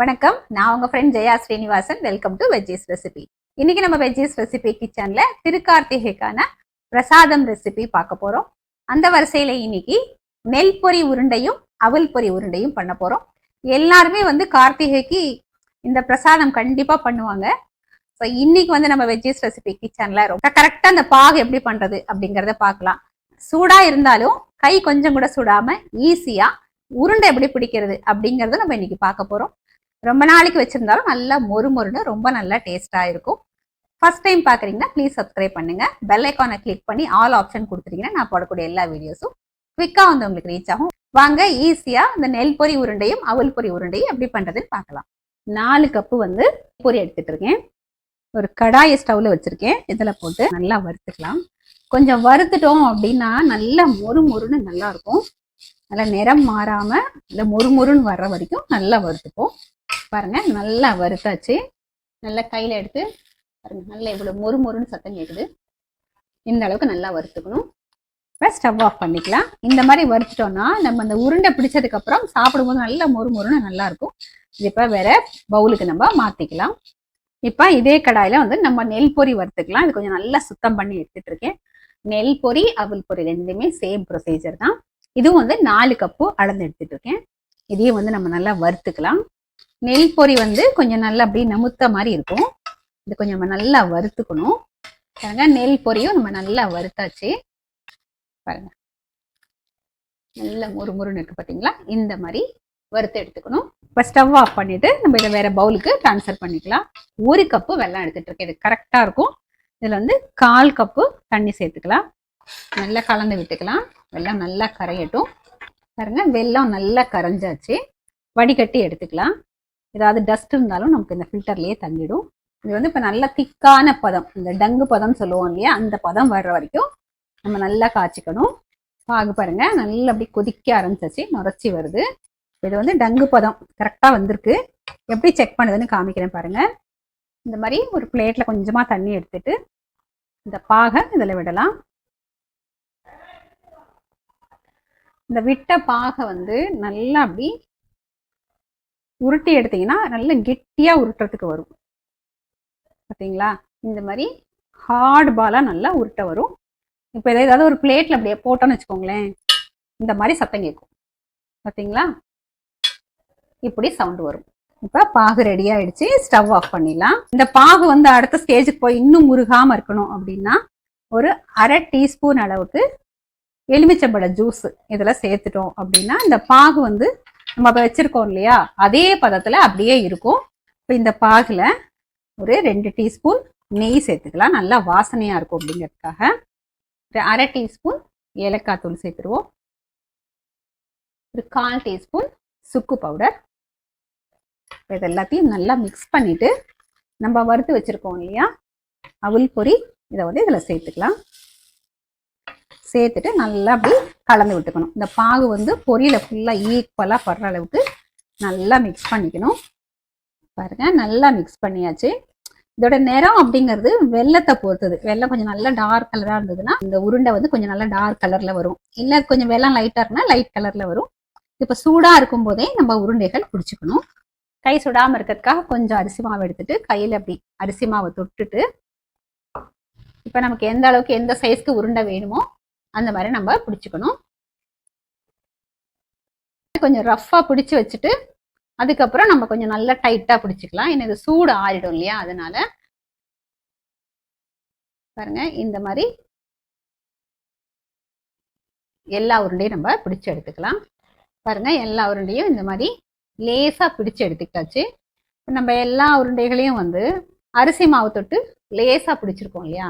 வணக்கம். நான் உங்க friend Jaya Srinivasan. Welcome to veggies recipe இன்னைக்கு நம்ம வெஜ்ஜீஸ் ரெசிபி கிச்சன்ல திருக்கார்த்திகைக்கான பிரசாதம் ரெசிபி பார்க்க போறோம். அந்த வரிசையில இன்னைக்கு நெல் பொரி உருண்டையும் அவல் பொரி உருண்டையும் பண்ண போறோம். எல்லாருமே வந்து கார்த்திகைக்கு இந்த பிரசாதம் கண்டிப்பா பண்ணுவாங்க. ஸோ இன்னைக்கு வந்து நம்ம வெஜ்ஜீஸ் ரெசிபி கிச்சன்ல ரொம்ப கரெக்டா அந்த பாகு எப்படி பண்றது அப்படிங்கிறத பார்க்கலாம். சூடா இருந்தாலும் கை கொஞ்சம் கூட சுடாமல் ஈஸியா உருண்டை எப்படி பிடிக்கிறது அப்படிங்கறத நம்ம இன்னைக்கு பார்க்க போறோம். ரொம்ப நாளைக்கு வச்சுருந்தாலும் நல்லா மொறு மொறுன்னு ரொம்ப நல்லா டேஸ்ட்டாக இருக்கும். ஃபர்ஸ்ட் டைம் பார்க்குறீங்கன்னா ப்ளீஸ் சப்ஸ்கிரைப் பண்ணுங்க. பெல் ஐக்கானை கிளிக் பண்ணி ஆல் ஆப்ஷன் கொடுத்துட்டீங்கன்னா நான் போடக்கூடிய எல்லா வீடியோஸும் குவிக்காக வந்து உங்களுக்கு ரீச் ஆகும். வாங்க ஈஸியாக இந்த நெல் பொரி உருண்டையும் அவல் பொரி உருண்டையும் எப்படி பண்ணுறதுன்னு பார்க்கலாம். நாலு கப்பு வந்து பொரி எடுத்துட்டு இருக்கேன். ஒரு கடாயை ஸ்டவ்வில் வச்சுருக்கேன். இதில் போட்டு நல்லா வறுத்துக்கலாம். கொஞ்சம் வறுத்துட்டோம் அப்படின்னா நல்லா மொறு மொறுன்னு நல்லா இருக்கும். நல்லா நிறம் மாறாமல் இல்லை மொறு மொறுன்னு வர்ற வரைக்கும் நல்லா வறுத்துப்போம். பாருங்க நல்லா வறுத்தாச்சு. நல்லா கையில எடுத்து பாருங்க நல்லா இவ்வளவு மொறு மொறுன்னு சத்தம் கேட்குது இந்த அளவுக்கு நல்லா வறுத்துக்கணும். இப்போ ஸ்டவ் ஆஃப் பண்ணிக்கலாம். இந்த மாதிரி வறுத்துட்டோம்னா நம்ம அந்த உருண்டை பிடிச்சதுக்கப்புறம் சாப்பிடும்போது நல்லா மொறு மொறுன்னு நல்லா இருக்கும். இது இப்போ வேற பவுலுக்கு நம்ம மாத்திக்கலாம். இப்போ இதே கடாயில வந்து நம்ம நெல் பொறி வறுத்துக்கலாம். இது கொஞ்சம் நல்லா சுத்தம் பண்ணி எடுத்துட்டு இருக்கேன். நெல் பொரி அவல் பொறி ரெண்டுமே சேம் ப்ரொசீஜர் தான். இதுவும் வந்து நாலு கப்பு அளந்து எடுத்துட்டு இருக்கேன். இதையும் வந்து நம்ம நல்லா வறுத்துக்கலாம். நெல் பொரி வந்து கொஞ்சம் நல்லா அப்படியே நமுத்த மாதிரி இருக்கும். இது கொஞ்சம் நம்ம நல்லா வறுத்துக்கணும். பாருங்க நெல் பொரியும் நம்ம நல்லா வறுத்தாச்சு. பாருங்க. முறு முறுமுறுன்னு இருக்கு பார்த்தீங்களா இந்த மாதிரி வறுத்து எடுத்துக்கணும். இப்போ ஸ்டவ் ஆஃப் பண்ணிட்டு நம்ம இதை வேற பவுலுக்கு ட்ரான்ஸ்ஃபர் பண்ணிக்கலாம். ஒரு கப்பு வெள்ளம் எடுத்துட்டு இருக்கேன். இது கரெக்டாக இருக்கும். இதில் வந்து கால் கப்பு தண்ணி சேர்த்துக்கலாம். நல்லா கலந்து விட்டுக்கலாம். வெள்ளம் நல்லா கரையட்டும். பாருங்க வெள்ளம் நல்லா கரைஞ்சாச்சு. வடிகட்டி எடுத்துக்கலாம். ஏதாவது டஸ்ட் இருந்தாலும் நமக்கு இந்த ஃபில்டர்லேயே தங்கிடும் இது வந்து இப்போ நல்ல திக்கான பதம் இந்த டங்கு பதம் சொல்லுவோம் இல்லையா? அந்த பதம் வர்ற வரைக்கும் நம்ம நல்லா காய்ச்சிக்கணும். பாகு பாருங்க நல்லா அப்படி கொதிக்க ஆரம்பிச்சிச்சு நுரைச்சி வருது. இது வந்து டங்கு பதம் கரெக்டாக வந்திருக்கு. எப்படி செக் பண்ணுதுன்னு காமிக்கிறேன் பாருங்க. இந்த மாதிரி ஒரு பிளேட்டில் கொஞ்சமாக தண்ணி எடுத்துட்டு இந்த பாகை இதில் விடலாம். இந்த விட்ட பாகை வந்து நல்லா அப்படி உருட்டி எடுத்தீங்கன்னா நல்ல கெட்டியாக உருட்டுறதுக்கு வரும். பார்த்தீங்களா இந்த மாதிரி ஹார்ட் பாலாக நல்லா உருட்ட வரும். இப்போ ஏதாவது ஒரு பிளேட்டில் அப்படியே போட்டோன்னு வச்சுக்கோங்களேன். இந்த மாதிரி சத்தம் கேட்கும். பார்த்தீங்களா இப்படி சவுண்டு வரும். இப்போ பாகு ரெடி ஆயிடுச்சு. ஸ்டவ் ஆஃப் பண்ணிடலாம். இந்த பாகு வந்து அடுத்த ஸ்டேஜுக்கு போய் இன்னும் முருகாமல் இருக்கணும் அப்படின்னா ஒரு அரை டீஸ்பூன் அளவுக்கு எலுமிச்சம்பழ ஜூஸ் இதில் சேர்த்துட்டோம் அப்படின்னா இந்த பாகு வந்து நம்ம இப்போ வச்சிருக்கோம் இல்லையா? அதே பதத்தில் அப்படியே இருக்கும். இப்போ இந்த பாகுல ஒரு ரெண்டு டீஸ்பூன் நெய் சேர்த்துக்கலாம். நல்லா வாசனையாக இருக்கும் அப்படிங்கிறதுக்காக. ஒரு அரை டீஸ்பூன் ஏலக்காய் தூள் சேர்த்துருவோம். ஒரு கால் டீஸ்பூன் சுக்கு பவுடர். இது எல்லாத்தையும் நல்லா மிக்ஸ் பண்ணிவிட்டு நம்ம வறுத்து வச்சிருக்கோம் இல்லையா? அவுல் பொரி இதை வந்து இதில் சேர்த்துக்கலாம். சேர்த்துட்டு நல்லா அப்படி கலந்து விட்டுக்கணும். இந்த பாகு வந்து பொரியல ஃபுல்லாக ஈக்குவலாக படுற அளவுக்கு நல்லா மிக்ஸ் பண்ணிக்கணும். பாருங்க நல்லா மிக்ஸ் பண்ணியாச்சு. இதோட நிறம் அப்படிங்கிறது வெள்ளத்தை பொறுத்தது. வெள்ளம் கொஞ்சம் நல்லா டார்க் கலராக இருந்ததுன்னா இந்த உருண்டை வந்து கொஞ்சம் நல்லா டார்க் கலரில் வரும். இல்லை கொஞ்சம் வெள்ளம் லைட்டாக இருந்தால் லைட் கலரில் வரும். இப்போ சூடாக இருக்கும் போதே நம்ம உருண்டைகள் பிடிச்சிக்கணும். கை சுடாமல் இருக்கிறதுக்காக கொஞ்சம் அரிசி மாவு எடுத்துட்டு கையில் அப்படி அரிசி மாவை தொட்டுட்டு இப்போ நமக்கு எந்த அளவுக்கு எந்த சைஸ்க்கு உருண்டை வேணுமோ அந்த மாதிரி நம்ம பிடிச்சிக்கணும். கொஞ்சம் ரஃப்பாக பிடிச்சி வச்சுட்டு அதுக்கப்புறம் நம்ம கொஞ்சம் நல்லா டைட்டாக பிடிச்சிக்கலாம். ஏன்னா இது சூடு ஆறிடும் இல்லையா? அதனால பாருங்க இந்த மாதிரி எல்லா உருண்டையும் நம்ம பிடிச்சி எடுத்துக்கலாம். பாருங்க எல்லா உருண்டையும் இந்த மாதிரி லேசாக பிடிச்சி எடுத்துக்கிட்டாச்சு. இப்போ நம்ம எல்லா உருண்டைகளையும் வந்து அரிசி மாவு தொட்டு லேசாக பிடிச்சிருக்கோம் இல்லையா?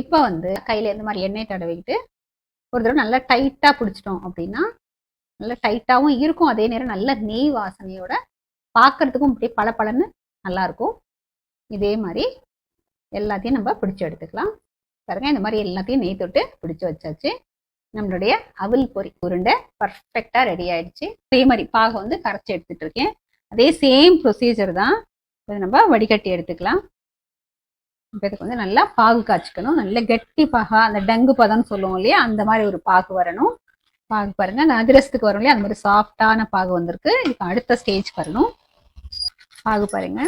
இப்போ வந்து கையில் இந்த மாதிரி எண்ணெய் தடவிக்கிட்டு ஒரு தடவை நல்லா டைட்டாக பிடிச்சிட்டோம் அப்படின்னா நல்லா டைட்டாகவும் இருக்கும். அதே நேரம் நல்ல நெய் வாசனையோட பார்க்கறதுக்கும் இப்படி பளபளன்னு பலன்னு நல்லாயிருக்கும் இதே மாதிரி எல்லாத்தையும் நம்ம பிடிச்சி எடுத்துக்கலாம். பாருங்கள் இந்த மாதிரி எல்லாத்தையும் நெய் தொட்டு பிடிச்சி வச்சாச்சு. நம்மளுடைய அவில் பொரி உருண்டை பர்ஃபெக்டாக ரெடி ஆயிடுச்சு. அதே மாதிரி பாகம் வந்து கரைச்சி எடுத்துகிட்ருக்கேன் அதே சேம் ப்ரொசீஜர் தான். இதை நம்ம வடிகட்டி எடுத்துக்கலாம். இதுக்கு வந்து நல்லா பாகு காய்ச்சிக்கணும். நல்ல கெட்டி பாகா அந்த டங்கு பதம்னு சொல்லுவோம் இல்லையா? அந்த மாதிரி ஒரு பாகு வரணும். பாகு பாருங்க அந்த அதிரசத்துக்கு வரும் இல்லையா? அந்த மாதிரி சாஃப்டான பாகு வந்திருக்கு. இதுக்கு அடுத்த ஸ்டேஜ் வரணும். பாகு பாருங்க.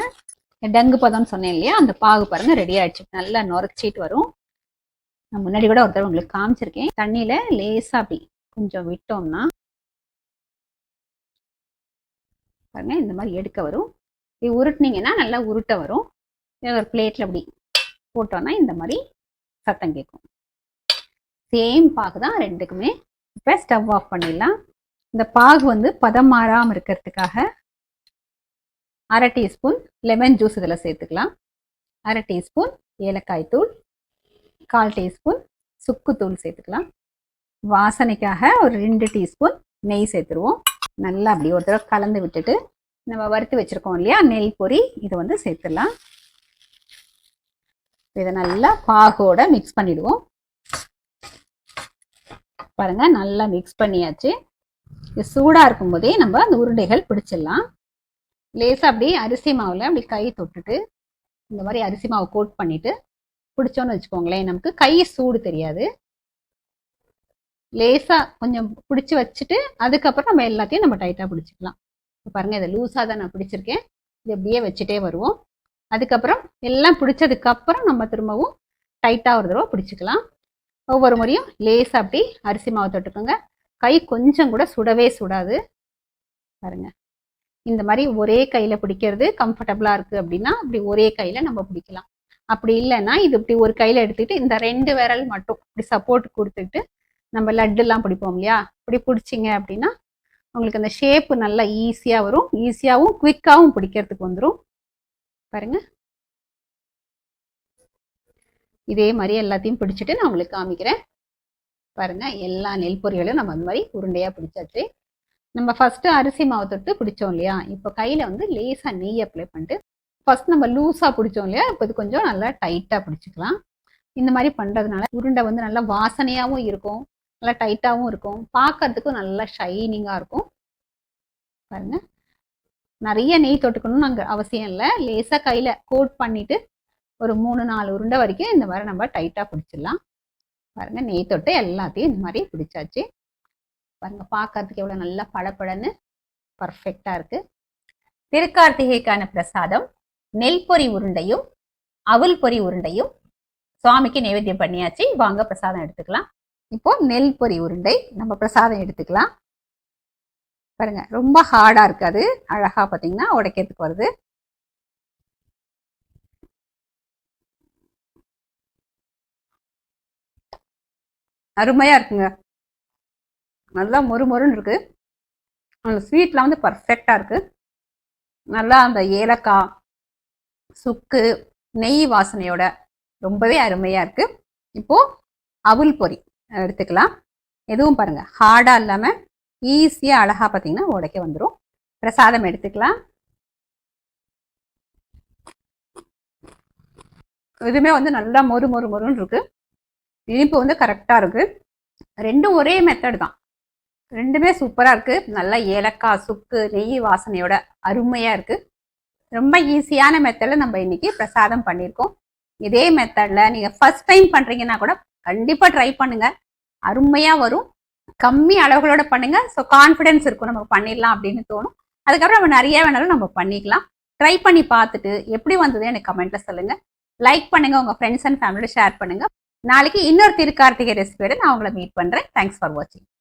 டங்கு பதம்னு சொன்னேன் இல்லையா? அந்த பாகு பாருங்க ரெடி ஆயிடுச்சு. நல்லா நுரைச்சிட்டு வரும். நான் முன்னாடி கூட ஒரு தடவை உங்களுக்கு காமிச்சிருக்கேன். தண்ணியில லேசா அப்படி கொஞ்சம் விட்டோம்னா பாருங்க இந்த மாதிரி எடுக்க வரும். இது உருட்டுனீங்கன்னா நல்லா உருட்ட வரும். ஒரு பிளேட்ல அப்படி போட்டோம்னா இந்த மாதிரி சத்தம் கேட்கும். சேம் பாகு தான் ரெண்டுக்குமே. இப்போ ஸ்டவ் ஆஃப் பண்ணிடலாம். இந்த பாகு வந்து பதம் மாறாமல் இருக்கிறதுக்காக அரை டீஸ்பூன் லெமன் ஜூஸ் இதில் சேர்த்துக்கலாம். அரை டீஸ்பூன் ஏலக்காய் தூள் கால் டீஸ்பூன் சுக்குத்தூள் சேர்த்துக்கலாம். வாசனைக்காக ஒரு ரெண்டு டீஸ்பூன் நெய் சேர்த்துருவோம். நல்லா அப்படி ஒரு தடவை கலந்து விட்டுட்டு நம்ம வறுத்து வச்சுருக்கோம் இல்லையா? நெல் பொறி இதை வந்து சேர்த்துடலாம். இதை நல்லா பாகோட மிக்ஸ் பண்ணிடுவோம். பாருங்க நல்லா மிக்ஸ் பண்ணியாச்சு. இது சூடாக இருக்கும்போதே நம்ம அந்த உருண்டைகள் பிடிச்சிடலாம். லேசாக அப்படியே அரிசி மாவில் அப்படி கை தொட்டுட்டு இந்த மாதிரி அரிசி மாவை கோட் பண்ணிட்டு பிடிச்சோன்னு வச்சுக்கோங்களேன் நமக்கு கை சூடு தெரியாது. லேசாக கொஞ்சம் பிடிச்சி வச்சுட்டு அதுக்கப்புறம் நம்ம எல்லாத்தையும் நம்ம டைட்டாக பிடிச்சிக்கலாம். இப்போ பாருங்கள் இதை லூஸாக தான் நான் பிடிச்சிருக்கேன். இது அப்படியே வச்சுட்டே வருவோம். அதுக்கப்புறம் எல்லாம் பிடிச்சதுக்கப்புறம் நம்ம திரும்பவும் டைட்டாக ஒரு தடவை பிடிச்சிக்கலாம். ஒவ்வொரு முறையும் லேசாக அப்படி அரிசி மாவு தொட்டுக்கோங்க. கை கொஞ்சம் கூட சுடவே சுடாது. பாருங்க. இந்த மாதிரி ஒரே கையில் பிடிக்கிறது கம்ஃபர்டபுளாக இருக்குது அப்படின்னா அப்படி ஒரே கையில் நம்ம பிடிக்கலாம். அப்படி இல்லைன்னா இது இப்படி ஒரு கையில் எடுத்துக்கிட்டு இந்த ரெண்டு விரல் மட்டும் இப்படி சப்போர்ட் கொடுத்துட்டு நம்ம லட்டுலாம் பிடிப்போம் இல்லையா? இப்படி பிடிச்சிங்க அப்படின்னா உங்களுக்கு அந்த ஷேப்பு நல்லா ஈஸியாக வரும். ஈஸியாகவும் குவிக்காகவும் பிடிக்கிறதுக்கு வந்துடும் பாருங்க. இதே மாதிரி எல்லாத்தையும் பிடிச்சிட்டு நான் உங்களுக்கு காமிக்கிறேன். பாருங்க எல்லா நெல் பொரிகளும் நம்ம அந்த மாதிரி உருண்டையாக பிடிச்சாச்சு. நம்ம ஃபர்ஸ்ட் அரிசி மாவு தொட்டு பிடிச்சோம் இல்லையா? இப்போ கையில் வந்து லேசாக நெய் அப்ளை பண்ணிட்டு ஃபர்ஸ்ட் நம்ம லூஸாக பிடிச்சோம் இல்லையா? இப்போ இது கொஞ்சம் நல்லா டைட்டாக பிடிச்சிக்கலாம். இந்த மாதிரி பண்ணுறதுனால உருண்டை வந்து நல்லா வாசனையாகவும் இருக்கும் நல்லா டைட்டாகவும் இருக்கும். பார்க்கறதுக்கும் நல்லா ஷைனிங்காக இருக்கும். பாருங்க. நிறைய நெய் தொட்டுக்கணும்னு அங்கே அவசியம் இல்லை. லேசாக கையில் கோட் பண்ணிட்டு ஒரு மூணு நாலு உருண்டை வரைக்கும் இந்த மாதிரி நம்ம டைட்டாக பிடிச்சிடலாம். பாருங்க நெய் தொட்டு எல்லாத்தையும் இந்த மாதிரி பிடிச்சாச்சு. பாருங்க பார்க்கறதுக்கு எவ்வளோ நல்லா பளபளன்னு பர்ஃபெக்டாக இருக்கு. திருக்கார்த்திகைக்கான பிரசாதம் நெல் பொரி உருண்டையும் அவல் பொரி உருண்டையும் சுவாமிக்கு நைவேத்தியம் பண்ணியாச்சு. வாங்க பிரசாதம் எடுத்துக்கலாம். இப்போ நெல் பொரி உருண்டை நம்ம பிரசாதம் எடுத்துக்கலாம். பாருங்க ரொம்ப ஹார்டா இருக்காது. அழகாக பார்த்தீங்கன்னா உடைக்கிறதுக்கு வருது. அருமையாக இருக்குங்க. நல்லா மொறு மொறுன்னு அந்த ஸ்வீட்லாம் வந்து பர்ஃபெக்டாக இருக்குது நல்லா அந்த ஏலக்காய் சுக்கு நெய் வாசனையோட ரொம்பவே அருமையாக இருக்குது இப்போது அவுல் பொறி எடுத்துக்கலாம். எதுவும் பாருங்கள் ஹார்டாக இல்லாமல் ஈஸியாக அழகாக பார்த்தீங்கன்னா உடைக்க வந்துடும் பிரசாதம் எடுத்துக்கலாம். இதுவுமே வந்து நல்லா மொறு மொறு மொறுன்னு இருக்கு. இனிப்பு வந்து கரெக்டாக இருக்கு. ரெண்டும் ஒரே மெத்தட் தான். ரெண்டுமே சூப்பராக இருக்கு. நல்லா ஏலக்காய் சுக்கு நெய் வாசனையோட அருமையாக இருக்கு. ரொம்ப ஈஸியான மெத்தடில் நம்ம இன்னைக்கு பிரசாதம் பண்ணியிருக்கோம் இதே மெத்தடில் நீங்கள் ஃபர்ஸ்ட் டைம் பண்ணுறீங்கன்னா கூட கண்டிப்பாக ட்ரை பண்ணுங்கள் அருமையாக வரும். கம்மி அளவுகளோட பண்ணுங்க. ஸோ கான்ஃபிடென்ஸ் இருக்கும். நம்ம பண்ணிடலாம் அப்படின்னு தோணும். அதுக்கப்புறம் நம்ம நிறைய வேணாலும் நம்ம பண்ணிக்கலாம். ட்ரை பண்ணி பார்த்துட்டு எப்படி வந்தது எனக்கு கமெண்ட்ல சொல்லுங்க. லைக் பண்ணுங்க. உங்க ஃப்ரெண்ட்ஸ் அண்ட் ஃபேமிலியோட ஷேர் பண்ணுங்க. நாளைக்கு இன்னொரு திருக்கார்த்திகை ரெசிபியோட நான் உங்களை மீட் பண்றேன். தேங்க்ஸ் ஃபார் வாட்சிங்